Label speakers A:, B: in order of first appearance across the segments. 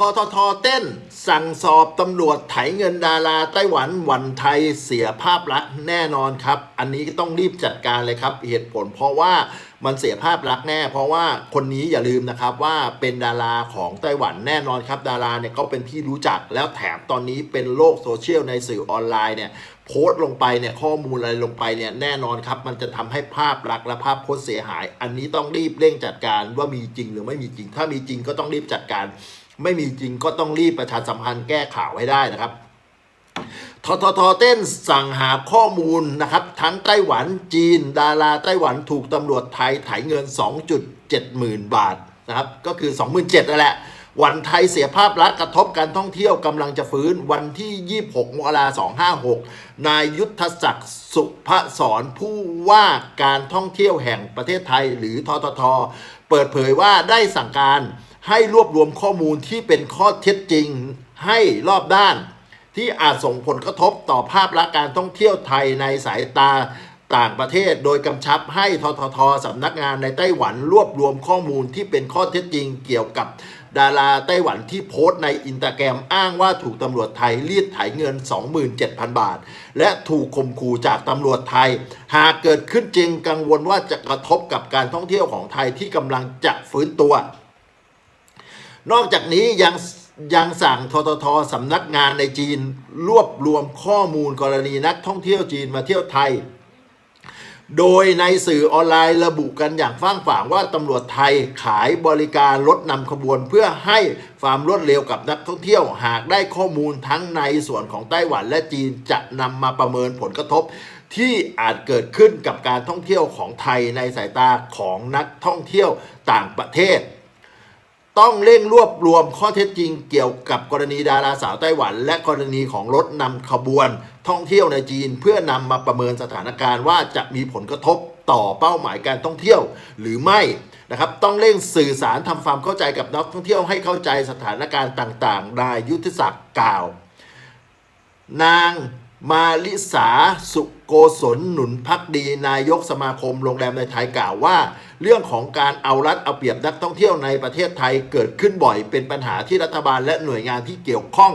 A: ทททเต้น สั่งสอบตำรวจไถเงินดาราไต้หวันวันไทยเสียภาพลักษณ์แน่นอนครับ อันนี้ก็ต้องรีบจัดการเลยครับ เหตุผลเพราะว่ามันเสียภาพลักษณ์แน่ เพราะว่าคนนี้อย่าลืมนะครับว่าเป็นดาราของไต้หวันแน่นอนครับดาราเนี่ยก็เป็นที่รู้จักแล้วแถมตอนนี้เป็นโลกโซเชียลในสื่อออนไลน์เนี่ยโพสต์ลงไปเนี่ยข้อมูลอะไรลงไปเนี่ยแน่นอนครับมันจะทำให้ภาพลักษณ์และภาพโพสเสียหาย อันนี้ต้องรีบเร่งจัดการว่ามีจริงหรือไม่มีจริง ถ้ามีจริงก็ต้องรีบจัดการ ไม่มีจริงก็ต้องรีบประชาสัมพันธ์แก้ข่าวให้ได้นะครับทททเต้นสั่งหาข้อมูลนะครับ ทั้งไต้หวันจีน ดาราไต้หวันถูกตำรวจไทยไถ่เงิน 2.7หมื่นบาทนะครับ ก็คือ 27,000นั่นแหละ วันไทยเสียภาพลักษณ์กระทบการท่องเที่ยวกำลังจะฟื้นวันที่ 26มกราคม256 นายยุทธศักดิ์สุภศรผู้ว่าการท่องเที่ยวแห่งประเทศไทยหรือททท เปิดเผยว่าได้สั่งการ ให้รวบรวมข้อมูลที่เป็นข้อเท็จจริงให้รอบด้าน ที่อาจส่งผลกระทบต่อภาพลักษณ์การท่องเที่ยวไทยในสายตาต่างประเทศ โดยกำชับให้ทททสำนักงานในไต้หวันรวบรวมข้อมูลที่เป็นข้อเท็จจริงเกี่ยวกับดาราไต้หวันที่โพสต์ในอินตาแกรมอ้างว่าถูกตำรวจไทยรีดไถเงิน 27,000 บาท และถูกข่มขู่จากตำรวจไทย หากเกิดขึ้นจริงกังวลว่าจะกระทบกับการท่องเที่ยวของไทยที่กำลังจะฟื้นตัว นอกจากนี้ยังยังสั่งทททสำนักงานในจีน รวบรวมข้อมูลกรณีนักท่องเที่ยวจีนมาเที่ยวไทย โดยในสื่อออนไลน์ระบุกันอย่างฟ้างฝางว่าตำรวจไทยขายบริการรถนำขบวนเพื่อให้ความรวดเร็วกับนักท่องเที่ยว หากได้ข้อมูลทั้งในส่วนของไต้หวันและจีนจะนำมาประเมินผลกระทบ ที่อาจเกิดขึ้นกับการท่องเที่ยวของไทยในสายตาของนักท่องเที่ยวต่างประเทศ ต้องเร่งรวบรวมข้อเท็จจริงเกี่ยวกับกรณีดาราสาวไต้หวัน และกรณีของรถนำขบวน ท่องเที่ยวในจีน เพื่อนำมาประเมินสถานการณ์ว่าจะมีผลกระทบต่อเป้าหมายการท่องเที่ยวหรือไม่นะครับต้องเร่งสื่อสารทำความเข้าใจกับนักท่องเที่ยวให้เข้าใจสถานการณ์ต่างๆนายยุทธศักดิ์กล่าว นาง มาลิสาสุโกศลหนุนพักดี นายกสมาคมโรงแรมในไทยกล่าวว่า เรื่องของการเอารัดเอาเปรียบนักท่องเที่ยวในประเทศไทยเกิดขึ้นบ่อย เป็นปัญหาที่รัฐบาลและหน่วยงานที่เกี่ยวข้อง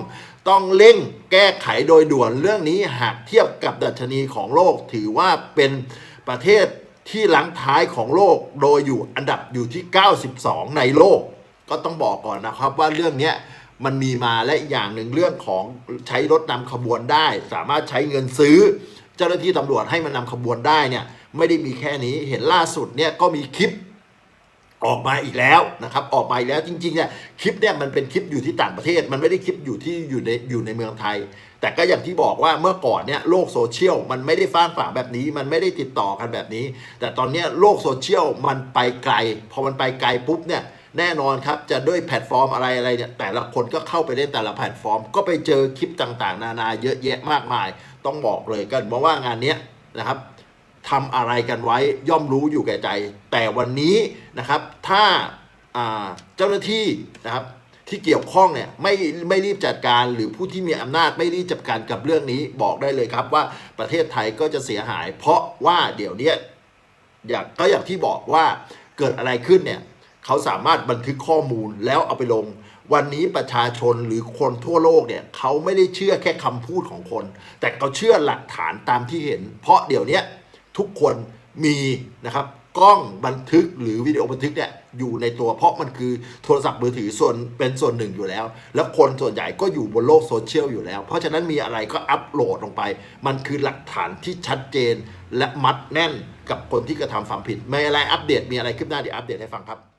A: ต้องเร่งแก้ไขโดยด่วนเรื่องนี้หากเทียบกับดัชนีของโลก ถือว่าเป็นประเทศที่หลังท้ายของโลกโดยอยู่อันดับอยู่ที่ 92 ในโลก ก็ต้องบอกก่อนนะครับว่าเรื่องนี้ มันมีมาและอีกอย่างหนึ่งเรื่องของใช้รถนำขบวนได้ สามารถใช้เงินซื้อ เจ้าหน้าที่ตำรวจให้มันนำขบวนได้เนี่ยไม่ได้มีแค่นี้เห็นล่าสุดเนี่ยก็มีคลิปออกมาอีกแล้วนะครับออกมาอีกแล้วจริงๆเนี่ยคลิปเนี่ยมันเป็นคลิปอยู่ที่ต่างประเทศ มันไม่ได้คลิปอยู่ที่อยู่ในอยู่ในเมืองไทย แต่ก็อย่างที่บอกว่าเมื่อก่อนเนี่ยโลกโซเชียลมันไม่ได้ฟ้างฝาแบบนี้ มันไม่ได้ติดต่อกันแบบนี้ แต่ตอนนี้โลกโซเชียลมันไปไกล พอมันไปไกลปุ๊บเนี่ย แน่นอนครับจะด้วยแพลตฟอร์มอะไรอะไรเนี่ยแต่ละคนก็เข้าไปเล่นแต่ละแพลตฟอร์ม ก็ไปเจอคลิปต่างๆ นานาเยอะแยะมากมาย ต้องบอกเลยกันเพราะว่างานนี้นะครับทำอะไรกันไว้ย่อมรู้อยู่แก่ใจ แต่วันนี้นะครับถ้าเจ้าหน้าที่นะครับที่เกี่ยวข้องเนี่ยไม่ไม่รีบจัดการหรือผู้ที่มีอำนาจไม่รีบจัดการกับเรื่องนี้บอกได้เลยครับว่าประเทศไทยก็จะเสียหาย เพราะว่าเดี๋ยวนี้อย่างก็อย่างที่บอกว่าเกิดอะไรขึ้นเนี่ย เขาสามารถบันทึกข้อมูลแล้วเอาไปลง วันนี้ประชาชนหรือคนทั่วโลกเนี่ยเขาไม่ได้เชื่อแค่คำพูดของคน แต่เขาเชื่อหลักฐานตามที่เห็น เพราะเดี๋ยวนี้ทุกคนมีนะครับกล้องบันทึกหรือวิดีโอบันทึกเนี่ยอยู่ในตัวเพราะมันคือโทรศัพท์มือถือส่วนเป็นส่วนหนึ่งอยู่แล้ว แล้วคนส่วนใหญ่ก็อยู่บนโลกโซเชียลอยู่แล้ว เพราะฉะนั้นมีอะไรก็อัปโหลดลงไป มันคือหลักฐานที่ชัดเจนและมัดแน่นกับคนที่กระทำความผิดไม่อะไรอัปเดตมีอะไรขึ้นหน้าเดี๋ยวอัปเดตให้ฟังครับ